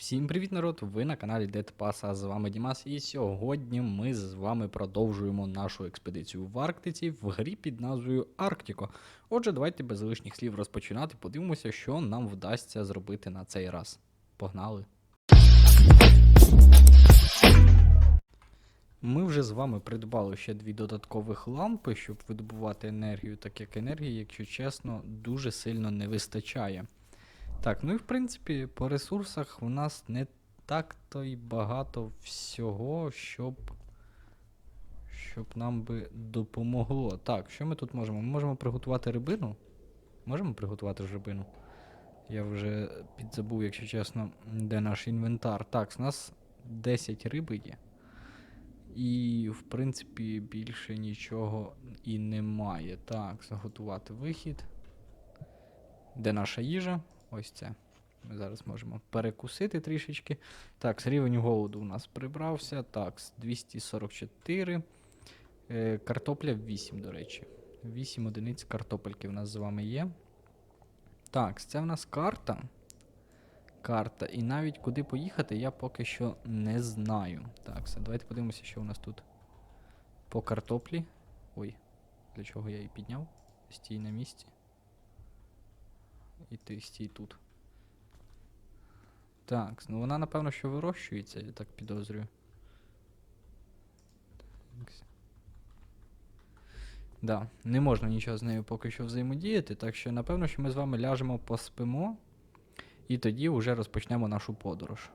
Всім привіт, народ! Ви на каналі Дедпас, а з вами Дімас, і сьогодні ми з вами продовжуємо нашу експедицію в Арктиці в грі під назвою Арктико. Отже, давайте без лишніх слів розпочинати. Подивимося, що нам вдасться зробити на цей раз. Погнали! Ми вже з вами придбали ще дві додаткових лампи, щоб видобувати енергію, так як енергії, якщо чесно, дуже сильно не вистачає. Так, ну і в принципі, по ресурсах в нас не так то й багато всього, щоб. Щоб нам би допомогло. Так, що ми тут можемо? Ми можемо приготувати рибину. Можемо приготувати рибину? Я вже підзабув, якщо чесно, де наш інвентар. Так, у нас 10 риби є. І, в принципі, більше нічого і немає. Так, заготувати вихід. Де наша їжа? Ось це. Ми зараз можемо перекусити трішечки. Так, рівень голоду у нас прибрався. Так, 244. Е, картопля 8, до речі. 8 одиниць картопельки в нас з вами є. Так, це в нас карта. Карта. І навіть куди поїхати, я поки що не знаю. Так, все, давайте подивимося, що у нас тут по картоплі. Ой, для чого я її підняв? Стій на місці. І ти стій тут. Так, ну вона напевно що вирощується, я так підозрюю. Так. Да, не можна нічого з нею поки що взаємодіяти, так що напевно, що ми з вами ляжемо поспимо і тоді вже розпочнемо нашу подорож.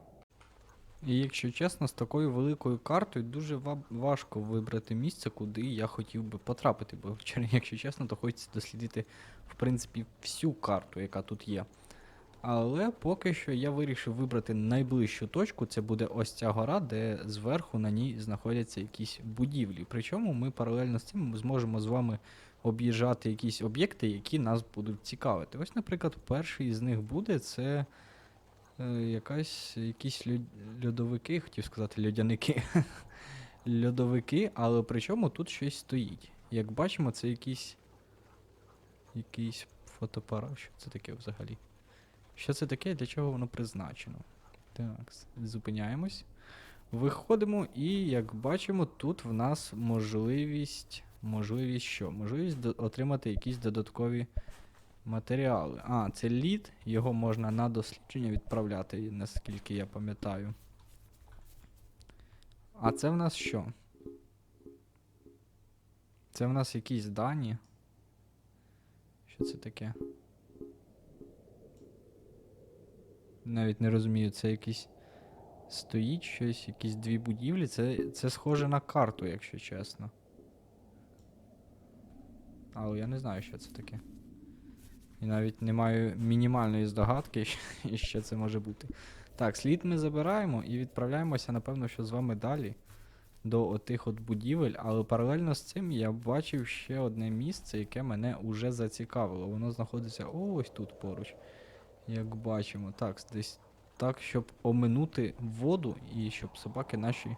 І якщо чесно, з такою великою картою дуже важко вибрати місце, куди я хотів би потрапити, бо вчора, якщо чесно, то хочеться дослідити в принципі всю карту, яка тут є. Але поки що я вирішив вибрати найближчу точку. Це буде ось ця гора, де зверху на ній знаходяться якісь будівлі. Причому ми паралельно з цим зможемо з вами об'їжджати якісь об'єкти, які нас будуть цікавити. Ось, наприклад, перший з них буде це якась, якісь льод- льодовики, хотів сказати льодяники. Льодовики, але причому тут щось стоїть. Як бачимо, це якийсь. Якийсь фотоапарат. Що це таке взагалі? Що це таке, для чого воно призначено? Так, зупиняємось. Виходимо, і як бачимо, тут в нас можливість. Можливість що? Можливість отримати якісь додаткові матеріали. А, це лід, його можна на дослідження відправляти, наскільки я пам'ятаю. А це в нас що? Це в нас якісь дані. Що це таке? Навіть не розумію, це якийсь стоїть щось, якісь дві будівлі. Це, це схоже на карту, якщо чесно. Але я не знаю, що це таке. І навіть не маю мінімальної здогадки, що- це може бути. Так, слід ми забираємо і відправляємося, напевно, що з вами далі до отих от будівель, але паралельно з цим я бачив ще одне місце, яке мене уже зацікавило. Воно знаходиться ось тут поруч. Як бачимо, так, десь так, щоб оминути воду і щоб собаки наші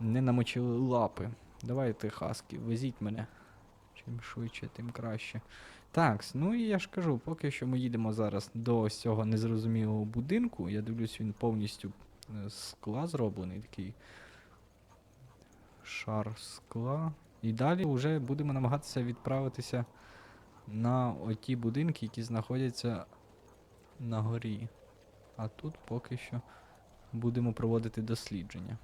не намочили лапи. Давайте, хаски, везіть мене. Чим швидше, тим краще. Так, ну і я ж кажу, поки що ми їдемо зараз до цього незрозумілого будинку. Я дивлюсь, він повністю е, скла зроблений, такий шар скла. І далі вже будемо намагатися відправитися на оті будинки, які знаходяться на горі. А тут поки що будемо проводити дослідження.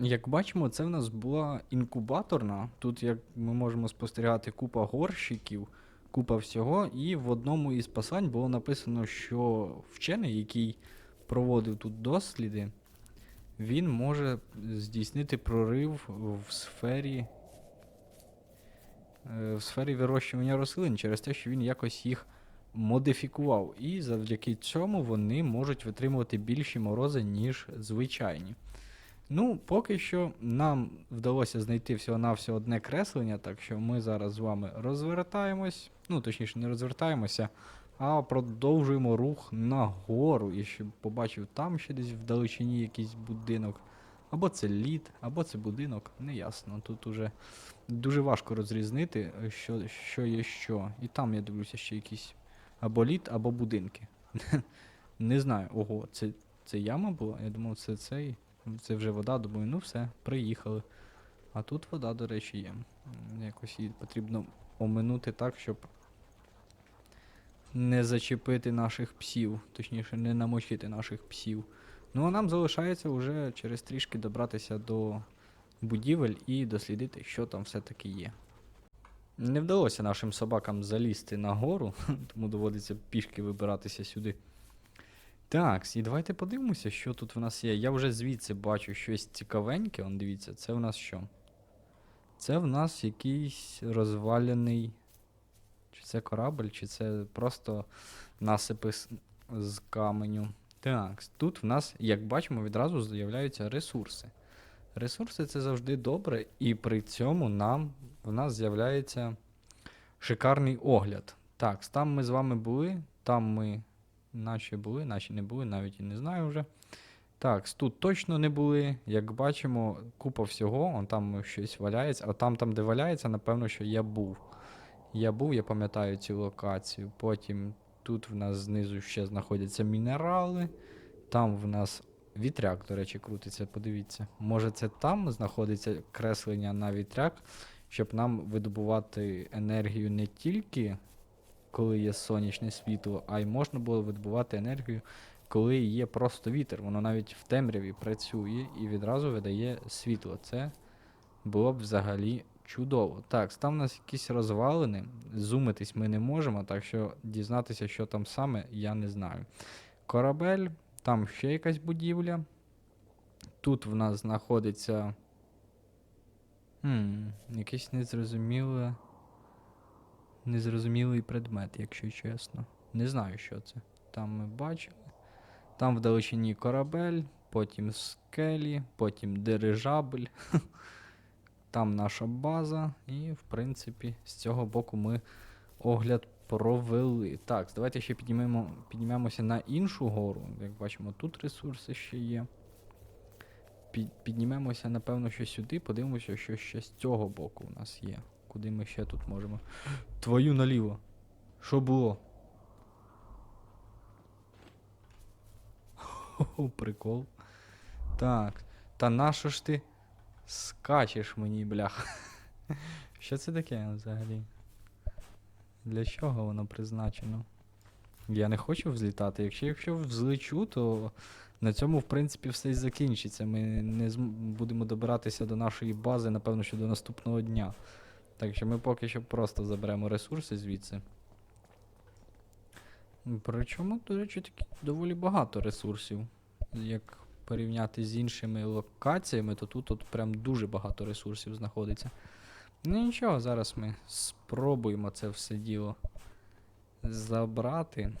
Як бачимо, це в нас була інкубаторна. Тут, як ми можемо спостерігати, купа горщиків, купа всього. І в одному із послань було написано, що вчений, який проводив тут досліди, він може здійснити прорив в сфері. е, В сфері вирощування рослин через те, що він якось їх модифікував. І завдяки цьому вони можуть витримувати більші морози, ніж звичайні. Ну, поки що нам вдалося знайти всього-навсього одне креслення, так що ми зараз з вами розвертаємось. Ну, точніше, не розвертаємося, а продовжуємо рух нагору. І щоб побачив там ще десь вдалечині якийсь будинок. Або це лід, або це будинок, неясно. Тут уже дуже важко розрізнити, що, що є що. І там я дивлюся ще якісь або лід, або будинки. Не знаю. Ого, це Це яма була? Я думав, це цей. Це вже вода, думаю, ну все, приїхали. А тут вода, до речі, є. Якось її потрібно оминути так, щоб не зачепити наших псів, точніше, не намочити наших псів. Ну а нам залишається вже через трішки добратися до будівель і дослідити, що там все-таки є. Не вдалося нашим собакам залізти на гору, тому доводиться пішки вибиратися сюди. Так, і давайте подивимося, що тут в нас є. Я вже звідси бачу щось цікавеньке. Он дивіться, це в нас що? Це в нас якийсь розвалений. Чи це корабль, чи це просто насипи з, каменю. Так, тут в нас, як бачимо, відразу з'являються ресурси. Ресурси це завжди добре, і при цьому нам в нас з'являється шикарний огляд. Так, там ми з вами були, там ми наче були, наче не були, навіть і не знаю вже. Так, тут точно не були. Як бачимо, купа всього, он там щось валяється, а там, там, де валяється, напевно, що я був. Я був, я пам'ятаю цю локацію. Потім тут в нас знизу ще знаходяться мінерали. Там в нас вітряк, до речі, крутиться, подивіться. Може, це там знаходиться креслення на вітряк, щоб нам видобувати енергію не тільки коли є сонячне світло, а й можна було видобувати енергію, коли є просто вітер. Воно навіть в темряві працює і відразу видає світло. Це було б взагалі чудово. Так, там у нас якісь розвалини. Зумитись ми не можемо, так що дізнатися, що там саме, я не знаю. Корабель, там ще якась будівля. Тут в нас знаходиться. Хм, якийсь незрозуміле. Незрозумілий предмет, якщо чесно. Не знаю, що це. Там ми бачили. Там вдалечині корабель, потім скелі, потім дирижабель. Там наша база, і, в принципі, з цього боку ми огляд провели. Так, давайте ще піднімемо, піднімемося на іншу гору. Як бачимо, тут ресурси ще є. Під, піднімемося, напевно, що сюди, подивимося, що ще з цього боку у нас є. Куди ми ще тут можемо. Твою наліво. Що було? Хо-хо, прикол. Так. Та нащо ж ти скачеш мені, бляха? Що це таке взагалі? Для чого воно призначено? Я не хочу взлітати. Якщо, якщо взлечу, то на цьому, в принципі, все і закінчиться. Ми не будемо добиратися до нашої бази, напевно, що до наступного дня. Так що ми поки що просто заберемо ресурси звідси. Причому, до речі, таки доволі багато ресурсів. Як порівняти з іншими локаціями, то тут от прям дуже багато ресурсів знаходиться. Ну нічого, зараз ми спробуємо це все діло забрати.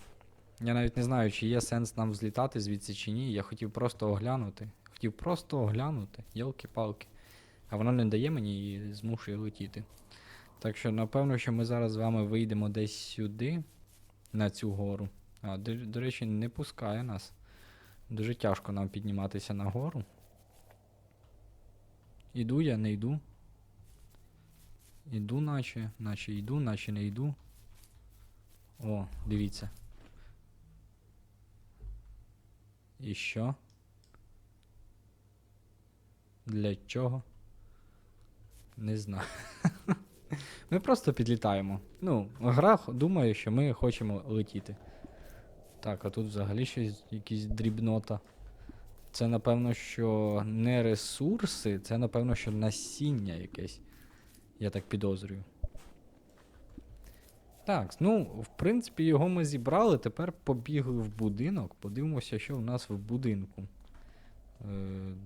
Я навіть не знаю, чи є сенс нам взлітати звідси чи ні. Я хотів просто оглянути. Хотів просто оглянути, йолки-палки. А воно не дає мені і змушує летіти. Так що, напевно, що ми зараз з вами вийдемо десь сюди, на цю гору. А, до, до речі, не пускає нас. Дуже тяжко нам підніматися на гору. Іду я, не йду. Іду, наче, наче йду, наче не йду. О, дивіться. І що? Для чого? Не знаю. Ми просто підлітаємо. Ну, гра думає, що ми хочемо летіти. Так, а тут взагалі щось якісь дрібнота. Це напевно, що не ресурси, це напевно, що насіння якесь. Я так підозрюю. Так, ну, в принципі, його ми зібрали. Тепер побігли в будинок. Подивимося, що в нас в будинку. Е,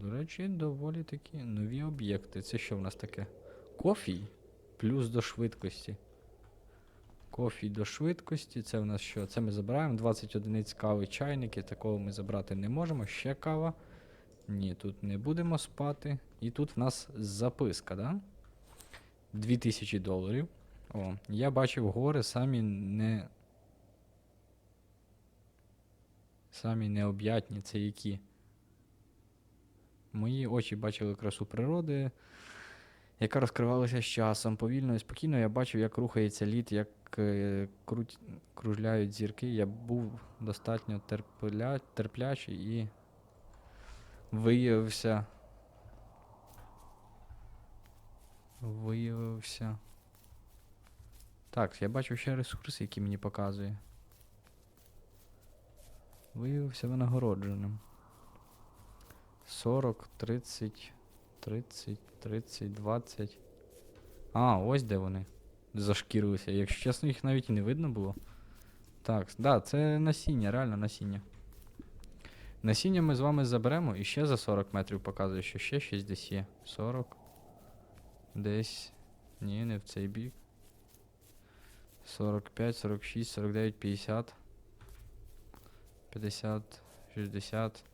до речі, доволі такі нові об'єкти. Це що в нас таке? Кофій плюс до швидкості. Кофій до швидкості. Це в нас що? Це ми забираємо. 20 одиниць кави, чайники. Такого ми забрати не можемо. Ще кава. Ні, тут не будемо спати. І тут в нас записка, да? 2000 доларів. О, я бачив гори самі не. Самі необ'ятні, це які. Мої очі бачили красу природи, яка розкривалася з часом. Повільно і спокійно я бачив, як рухається лід, як е, круть, кружляють зірки. Я був достатньо терпля, терплячий і виявився. Виявився. Так, я бачу ще ресурси, які мені показує. Виявився винагородженим. 40, 30, 30, 30, 20. А, ось де вони. Зашкірилися. Якщо чесно, їх навіть і не видно було. Так, да, це насіння, реально насіння. Насіння ми з вами заберемо і ще за 40 метрів показує, що ще щось десь є. 40. Десь. Ні, не в цей бік. 45, 46, 49, 50. 50, 60.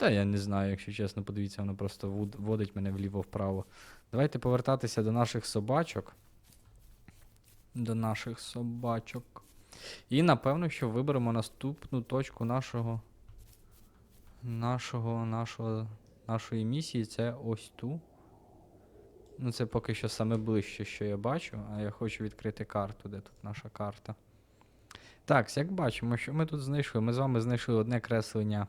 Та я не знаю, якщо чесно, подивіться, воно просто водить мене вліво-вправо. Давайте повертатися до наших собачок. До наших собачок. І напевно, що виберемо наступну точку нашого. Нашого, нашого, нашої місії. Це ось ту. Ну, це поки що саме ближче, що я бачу, а я хочу відкрити карту, де тут наша карта. Так, як бачимо, що ми тут знайшли? Ми з вами знайшли одне креслення.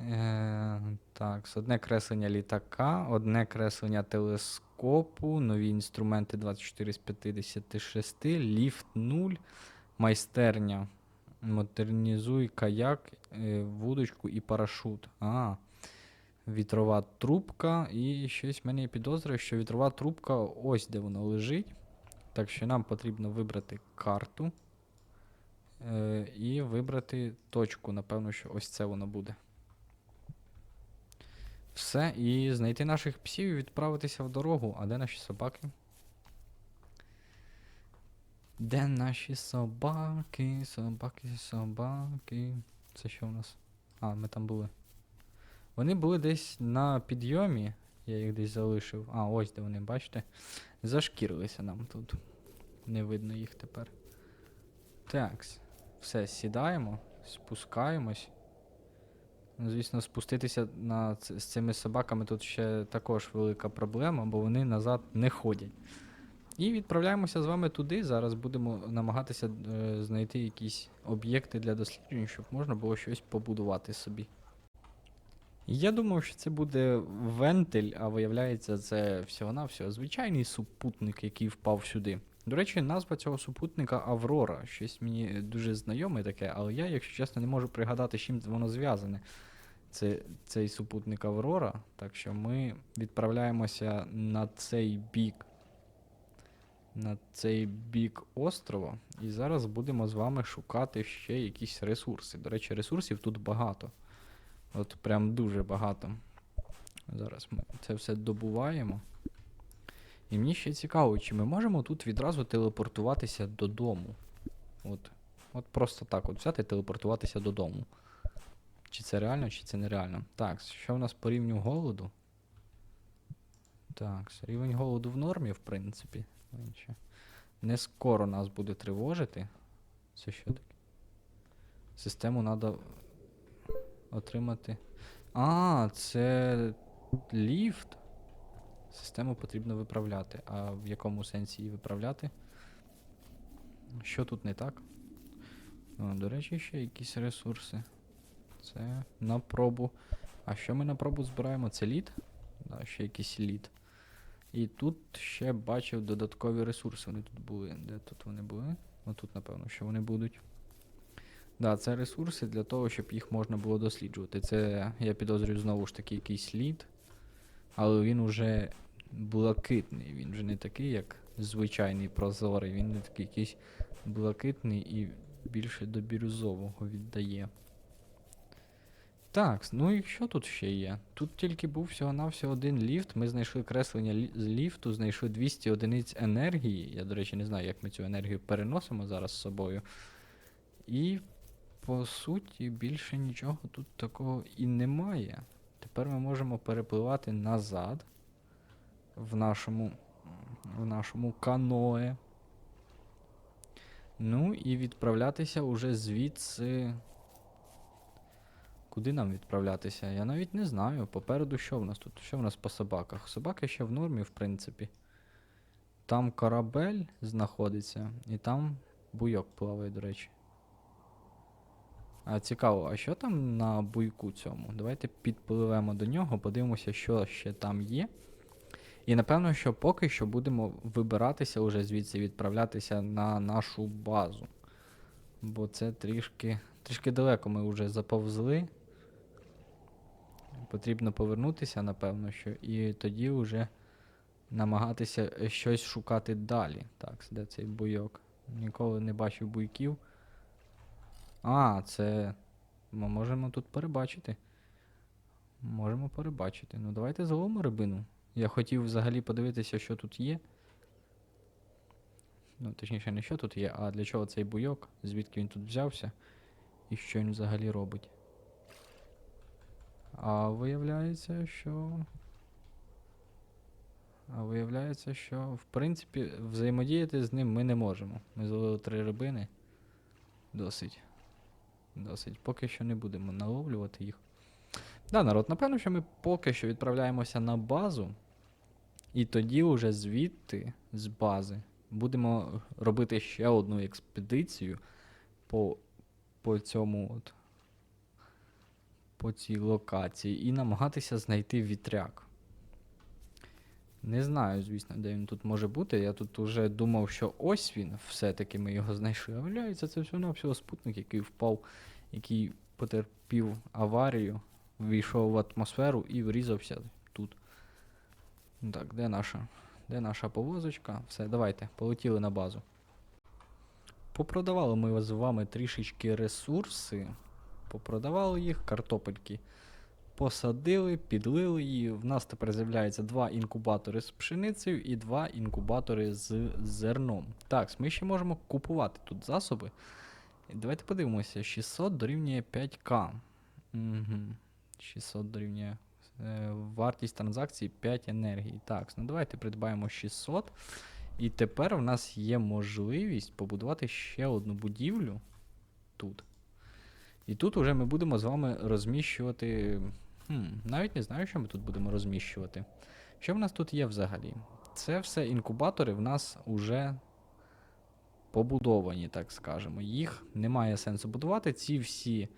Е, так, одне креслення літака, одне креслення телескопу, нові інструменти 24 з 56, ліфт 0, майстерня. Модернізуй каяк, е, вудочку і парашут. А, вітрова трубка. І щось в мене є підозра, що вітрова трубка ось де вона лежить. Так що нам потрібно вибрати карту. Е, і вибрати точку. Напевно, що ось це воно буде. Все, і знайти наших псів і відправитися в дорогу. А де наші собаки? Де наші собаки? Собаки, собаки. Це що в нас? А, ми там були. Вони були десь на підйомі. Я їх десь залишив. А, ось де вони, бачите? Зашкірилися нам тут. Не видно їх тепер. Так, все, сідаємо, спускаємось. Ну, Звісно, спуститися на з цими собаками тут ще також велика проблема, бо вони назад не ходять. І відправляємося з вами туди. Зараз будемо намагатися е, знайти якісь об'єкти для досліджень, щоб можна було щось побудувати собі. Я думав, що це буде вентиль, а виявляється, це всього-навсього звичайний супутник, який впав сюди. До речі, назва цього супутника Аврора. Щось мені дуже знайоме таке, але я, якщо чесно, не можу пригадати, з чим воно зв'язане. Це цей супутник Аврора. Так що ми відправляємося на цей бік. На цей бік острова. І зараз будемо з вами шукати ще якісь ресурси. До речі, ресурсів тут багато. От прям дуже багато. Зараз ми це все добуваємо. І мені ще цікаво, чи ми можемо тут відразу телепортуватися додому. От. От просто так, от взяти і телепортуватися додому. Чи це реально, чи це нереально. Так, що в нас по рівню голоду? Так, рівень голоду в нормі, в принципі. Він Не скоро нас буде тривожити. Це що таке? Систему треба отримати. А, це ліфт. Систему потрібно виправляти. А в якому сенсі її виправляти? Що тут не так? О, до речі, ще якісь ресурси. Це на пробу. А що ми на пробу збираємо? Це лід? Да, ще якийсь лід. І тут ще бачив додаткові ресурси. Вони тут були. Де тут вони були? Отут, напевно, що вони будуть. Да, це ресурси для того, щоб їх можна було досліджувати. Це, я підозрюю, знову ж таки якийсь лід. Але він уже блакитний. Він вже не такий, як звичайний прозорий. Він не такий якийсь блакитний і більше до бірюзового віддає. Так, ну і що тут ще є? Тут тільки був всього-навсього один ліфт. Ми знайшли креслення з ліфту, знайшли 200 одиниць енергії. Я, до речі, не знаю, як ми цю енергію переносимо зараз з собою. І по суті, більше нічого тут такого і немає. Тепер ми можемо перепливати назад в нашому, в нашому каное. Ну і відправлятися уже звідси. Куди нам відправлятися? Я навіть не знаю. Попереду що в нас тут? Що в нас по собаках? Собаки ще в нормі, в принципі. Там корабель знаходиться, і там буйок плаває, до речі. А цікаво, а що там на буйку цьому? Давайте підпливемо до нього, подивимося, що ще там є. І напевно, що поки що будемо вибиратися уже звідси, відправлятися на нашу базу. Бо це трішки, трішки далеко ми вже заповзли. Потрібно повернутися, напевно, що, і тоді вже намагатися щось шукати далі. Так, де цей буйок? Ніколи не бачив буйків. А, це. Ми можемо тут перебачити. Можемо перебачити. Ну, давайте зловимо рибину. Я хотів взагалі подивитися, що тут є. Ну, точніше, не що тут є, а для чого цей буйок, звідки він тут взявся, і що він взагалі робить. А виявляється, що. А виявляється, що в принципі взаємодіяти з ним ми не можемо. Ми зловили три рибини. Досить. Досить. Поки що не будемо наловлювати їх. Да, народ, напевно, що ми поки що відправляємося на базу. І тоді уже звідти, з бази, будемо робити ще одну експедицію по, по цьому от. По цій локації і намагатися знайти вітряк. Не знаю, звісно, де він тут може бути. Я тут уже думав, що ось він, все-таки ми його знайшли. А виявляється, це всього навсього спутник, який впав, який потерпів аварію, війшов в атмосферу і врізався Так, де наша? Де наша повозочка? Все, давайте, полетіли на базу. Попродавали ми з вами трішечки ресурси. Попродавали їх, картопельки посадили, підлили її. В нас тепер з'являється два інкубатори з пшеницею і два інкубатори з зерном. Так, ми ще можемо купувати тут засоби. Давайте подивимося, 600 дорівнює 5К. Угу. 600 дорівнює. Е, вартість транзакції 5 енергії. Так, ну давайте придбаємо 600. І тепер в нас є можливість побудувати ще одну будівлю тут. І тут уже ми будемо з вами розміщувати. Хм, навіть не знаю, що ми тут будемо розміщувати. Що в нас тут є взагалі? Це все інкубатори в нас уже побудовані, так скажемо. Їх немає сенсу будувати. Ці всі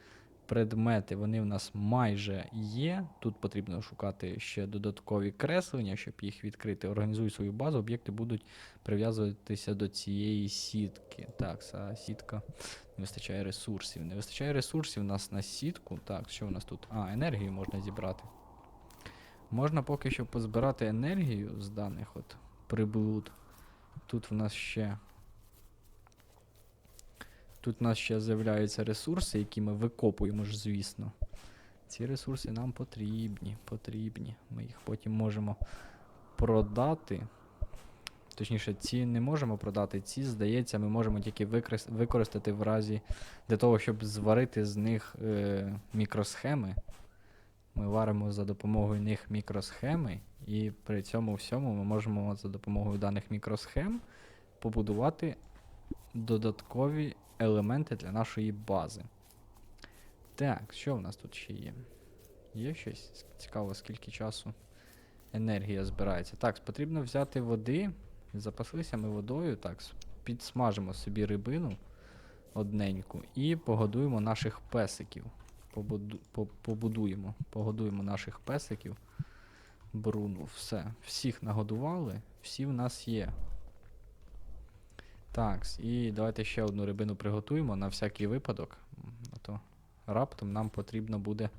предмети, вони в нас майже є. Тут потрібно шукати ще додаткові креслення, щоб їх відкрити. Організуй свою базу, об'єкти будуть прив'язуватися до цієї сітки. Так, а сітка. Не вистачає ресурсів. Не вистачає ресурсів у нас на сітку. Так, що у нас тут? А, енергію можна зібрати. Можна поки що позбирати енергію з даних от приблуд. Тут в нас ще. Тут в нас ще з'являються ресурси, які ми викопуємо ж, звісно. Ці ресурси нам потрібні, потрібні. Ми їх потім можемо продати. Точніше, ці не можемо продати, ці, здається, ми можемо тільки використати в разі для того, щоб зварити з них е, мікросхеми. Ми варимо за допомогою них мікросхеми, і при цьому всьому ми можемо за допомогою даних мікросхем побудувати додаткові елементи для нашої бази. Так, що в нас тут ще є? Є щось цікаво, скільки часу енергія збирається. Так, потрібно взяти води. Запаслися ми водою. Так, підсмажимо собі рибину одненьку і погодуємо наших песиків. Побуду, по- побудуємо, погодуємо наших песиків. Бруну, все. Всіх нагодували, всі в нас є. Так, і давайте ще одну рибину приготуємо на всякий випадок. А то раптом нам потрібно буде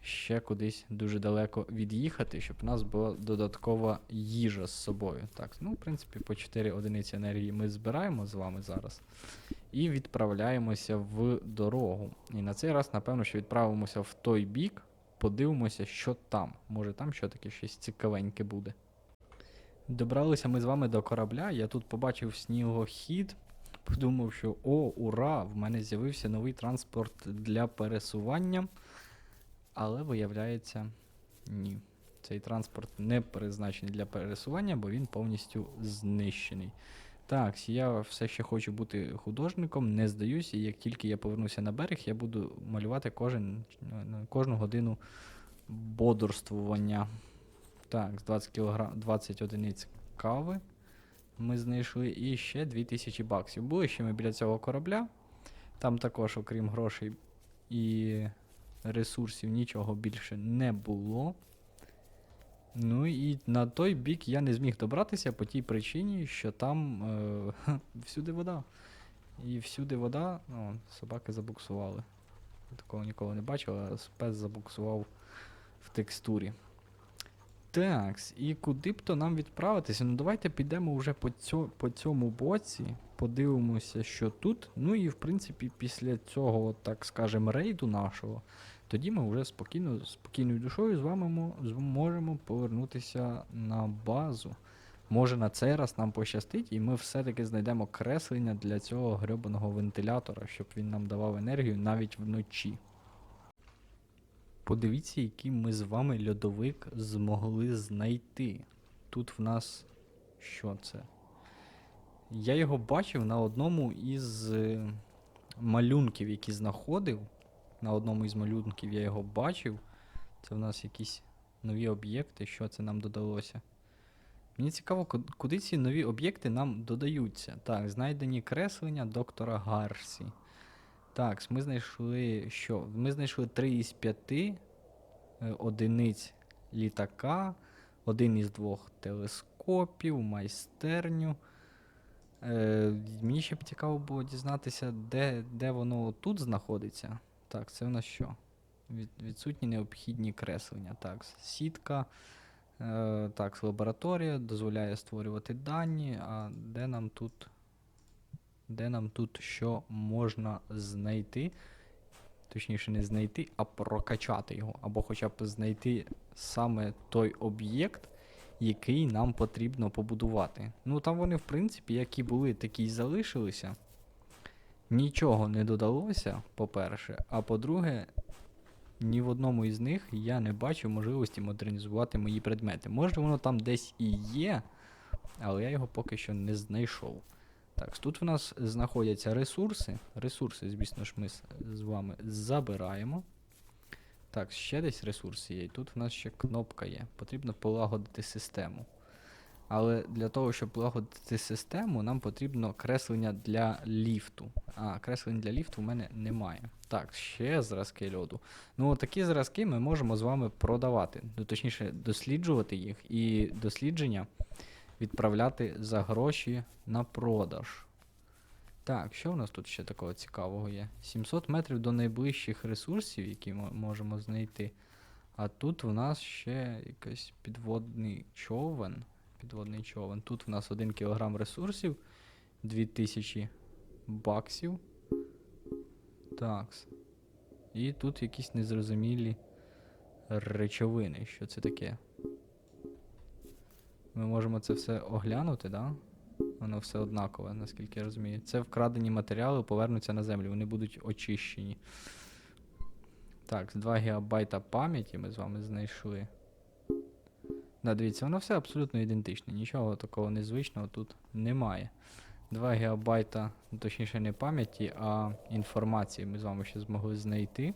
ще кудись дуже далеко від'їхати, щоб у нас була додаткова їжа з собою. Так, ну, в принципі, по 4 одиниці енергії ми збираємо з вами зараз. І відправляємося в дорогу. І на цей раз, напевно, що відправимося в той бік, подивимося, що там. Може там що таке щось цікавеньке буде. Добралися ми з вами до корабля. Я тут побачив снігохід. Подумав, що о, ура! В мене з'явився новий транспорт для пересування. Але виявляється, ні. Цей транспорт не призначений для пересування, бо він повністю знищений. Так, я все ще хочу бути художником, не здаюся, і як тільки я повернуся на берег, я буду малювати кожен, кожну годину бодрствування. Так, з 20 кг, 20 одиниць кави ми знайшли і ще 2000 баксів. Були ще ми біля цього корабля. Там також, окрім грошей, і ресурсів нічого більше не було. Ну і на той бік я не зміг добратися по тій причині, що там е, всюди вода. І всюди вода, ну, собаки забуксували. Такого ніколи не бачив, а спец забуксував в текстурі. Так, і куди б то нам відправитися? Ну давайте підемо вже по, цьо, по цьому боці, подивимося, що тут. Ну і в принципі, після цього, так скажемо, рейду нашого, тоді ми вже спокійно, спокійною душою з вами мо- зможемо повернутися на базу. Може на цей раз нам пощастить, і ми все-таки знайдемо креслення для цього грьобаного вентилятора, щоб він нам давав енергію навіть вночі. Подивіться, який ми з вами льодовик змогли знайти. Тут в нас. Що це? Я його бачив на одному із е, малюнків, які знаходив. На одному із малюнків я його бачив. Це в нас якісь нові об'єкти, що це нам додалося. Мені цікаво, куди ці нові об'єкти нам додаються. Так, знайдені креслення доктора Гарсі. Так, ми знайшли що? Ми знайшли 3 із 5 е, одиниць літака, один із двох телескопів, майстерню. Е, мені ще б цікаво було дізнатися, де, де воно тут знаходиться. Так, це в нас що? Від, відсутні необхідні креслення. Так, сітка. Е, так, лабораторія дозволяє створювати дані. А де нам тут де нам тут що можна знайти. Точніше, не знайти, а прокачати його. Або хоча б знайти саме той об'єкт, який нам потрібно побудувати. Ну, там вони, в принципі, які були, такі й залишилися. Нічого не додалося, по-перше. А по-друге, ні в одному із них я не бачу можливості модернізувати мої предмети. Може, воно там десь і є, але я його поки що не знайшов. Так, тут в нас знаходяться ресурси. Ресурси, звісно ж, ми з- вами забираємо. Так, ще десь ресурси є. І тут в нас ще кнопка є. Потрібно полагодити систему. Але для того, щоб полагодити систему, нам потрібно креслення для ліфту. А, креслень для ліфту в мене немає. Так, ще зразки льоду. Ну, такі зразки ми можемо з вами продавати. Ну, точніше, досліджувати їх. І дослідження відправляти за гроші на продаж. Так, що в нас тут ще такого цікавого є? 700 метрів до найближчих ресурсів, які ми можемо знайти. А тут в нас ще якийсь підводний човен. Підводний човен. Тут в нас 1 кг ресурсів, 2000 баксів. Такс. І тут якісь незрозумілі речовини. Що це таке? Ми можемо це все оглянути, да? Воно все однакове, наскільки я розумію. Це вкрадені матеріали повернуться на землю, вони будуть очищені. Так, 2 ГБ пам'яті ми з вами знайшли. Да, дивіться, воно все абсолютно ідентичне. Нічого такого незвичного тут немає. 2 ГБ, точніше, не пам'яті, а інформації ми з вами ще змогли знайти.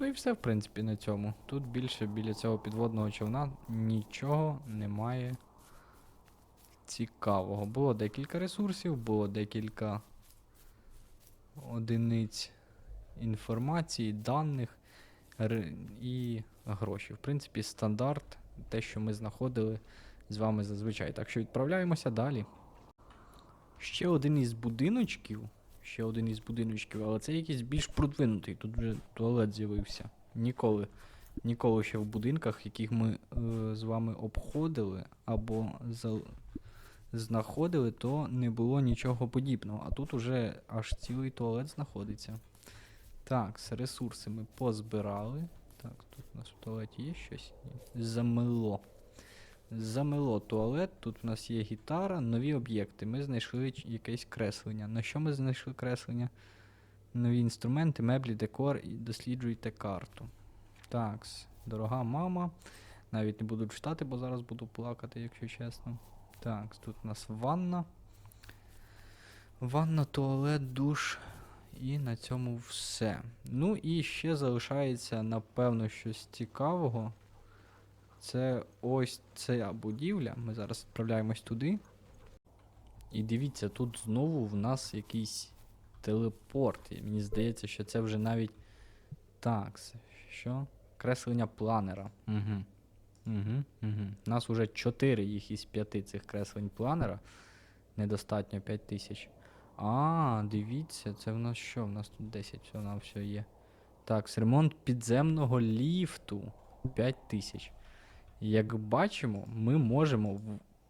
Ну і все, в принципі, на цьому. Тут більше біля цього підводного човна нічого немає цікавого. Було декілька ресурсів, було декілька одиниць інформації, даних і гроші. В принципі, стандарт, те, що ми знаходили з вами зазвичай. Так що відправляємося далі. Ще один із будиночків. Ще один із будиночків, але це якийсь більш продвинутий. Тут вже туалет з'явився. Ніколи. Ніколи ще в будинках, яких ми е, з вами обходили або зал- знаходили, то не було нічого подібного. А тут уже аж цілий туалет знаходиться. Так, з ресурси ми позбирали. Так, тут у нас в туалеті є щось? Ні. Замело туалет, тут у нас є гітара, нові об'єкти. Ми знайшли якесь креслення. На що ми знайшли креслення? Нові інструменти, меблі, декор і досліджуйте карту. Так, дорога мама. Навіть не буду читати, бо зараз буду плакати, якщо чесно. Так, тут у нас ванна. Ванна, туалет, душ. І на цьому все. Ну і ще залишається, напевно, щось цікавого. Це ось ця будівля. Ми зараз відправляємось туди. І дивіться, тут знову в нас якийсь телепорт. І мені здається, що це вже навіть. Так, що? Креслення планера. Угу. Угу, угу. У нас уже 4 їх із 5 цих креслень планера. Недостатньо 5 тисяч. А, дивіться, це в нас що? В нас тут 10 всього на все є. Так, ремонт підземного ліфту 5 тисяч. Як бачимо, ми можемо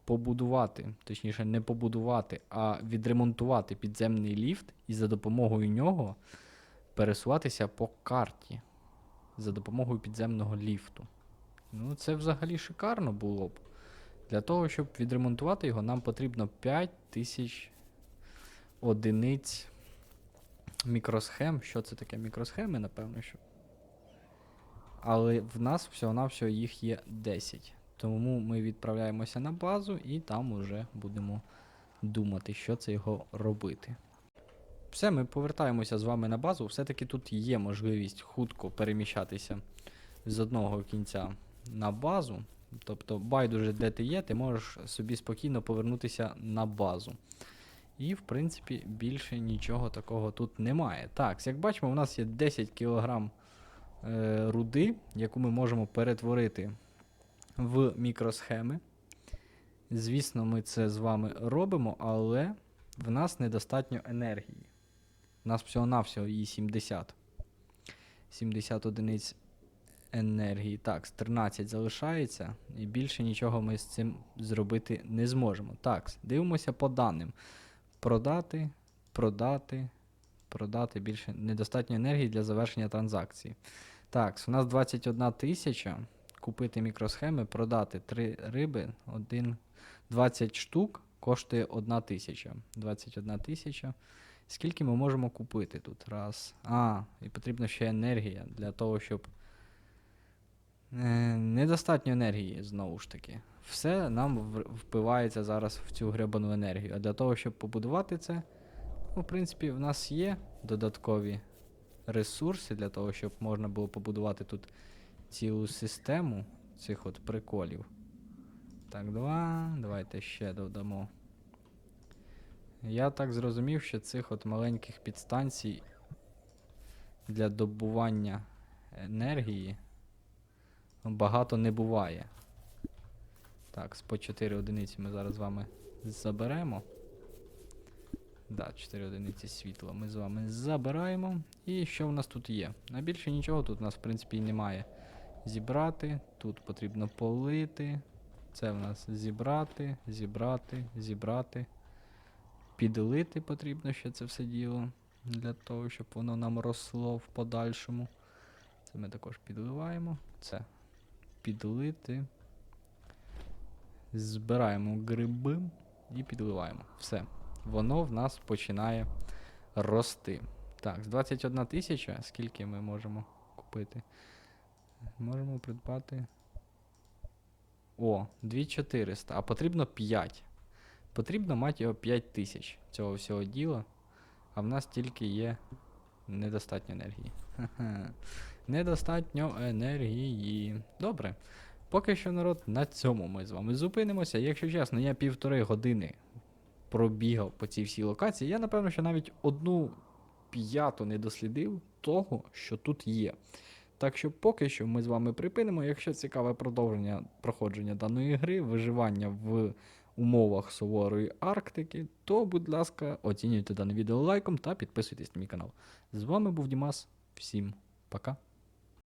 побудувати, точніше, не побудувати, а відремонтувати підземний ліфт і за допомогою нього пересуватися по карті за допомогою підземного ліфту. Ну, це взагалі шикарно було б. Для того, щоб відремонтувати його, нам потрібно 5 тисяч одиниць мікросхем. Що це таке? Мікросхеми, напевно, що. Але в нас всього-навсього їх є 10. Тому ми відправляємося на базу і там уже будемо думати, що це його робити. Все, ми повертаємося з вами на базу. Все-таки тут є можливість хутко переміщатися з одного кінця на базу. Тобто, байдуже, де ти є, ти можеш собі спокійно повернутися на базу. І, в принципі, більше нічого такого тут немає. Так, як бачимо, у нас є 10 кг е, руди, яку ми можемо перетворити в мікросхеми. Звісно, ми це з вами робимо, але в нас недостатньо енергії. У нас всього-навсього її 70. 70 одиниць енергії. Так, з 13 залишається, і більше нічого ми з цим зробити не зможемо. Так, дивимося по даним. Продати, продати, продати більше недостатньо енергії для завершення транзакції. Так, у нас 21 тисяча. Купити мікросхеми, продати 3 риби, 1, 20 штук коштує 1 тисяча. 21 тисяча. Скільки ми можемо купити тут? Раз. А, і потрібна ще енергія для того, щоб. Е, недостатньо енергії, знову ж таки. Все нам впивається зараз в цю гребану енергію. А для того, щоб побудувати це, ну, в принципі, в нас є додаткові ресурси для того, щоб можна було побудувати тут цілу систему цих от приколів. Так, два. Давайте ще додамо. Я так зрозумів, що цих от маленьких підстанцій для добування енергії багато не буває. Так, з по 4 одиниці ми зараз з вами заберемо. Да, 4 одиниці світла ми з вами забираємо. І що в нас тут є? На більше нічого тут у нас, в принципі, і немає. Зібрати, тут потрібно полити. Це в нас зібрати, зібрати, зібрати. Підлити потрібно ще це все діло. Для того, щоб воно нам росло в подальшому. Це ми також підливаємо. Це підлити. Збираємо гриби і підливаємо. Все. Воно в нас починає рости. Так, з 21 тисяча, скільки ми можемо купити? Можемо придбати. О, 2400, а потрібно 5. Потрібно мати його 5 тисяч цього всього діла. А в нас тільки є недостатньо енергії. Недостатньо енергії. Добре. Поки що, народ, на цьому ми з вами зупинимося. Якщо чесно, я півтори години пробігав по цій всій локації. Я, напевно, що навіть одну п'яту не дослідив того, що тут є. Так що поки що ми з вами припинимо. Якщо цікаве продовження проходження даної гри, виживання в умовах суворої Арктики, то, будь ласка, оцінюйте дане відео лайком та підписуйтесь на мій канал. З вами був Дімас. Всім пока.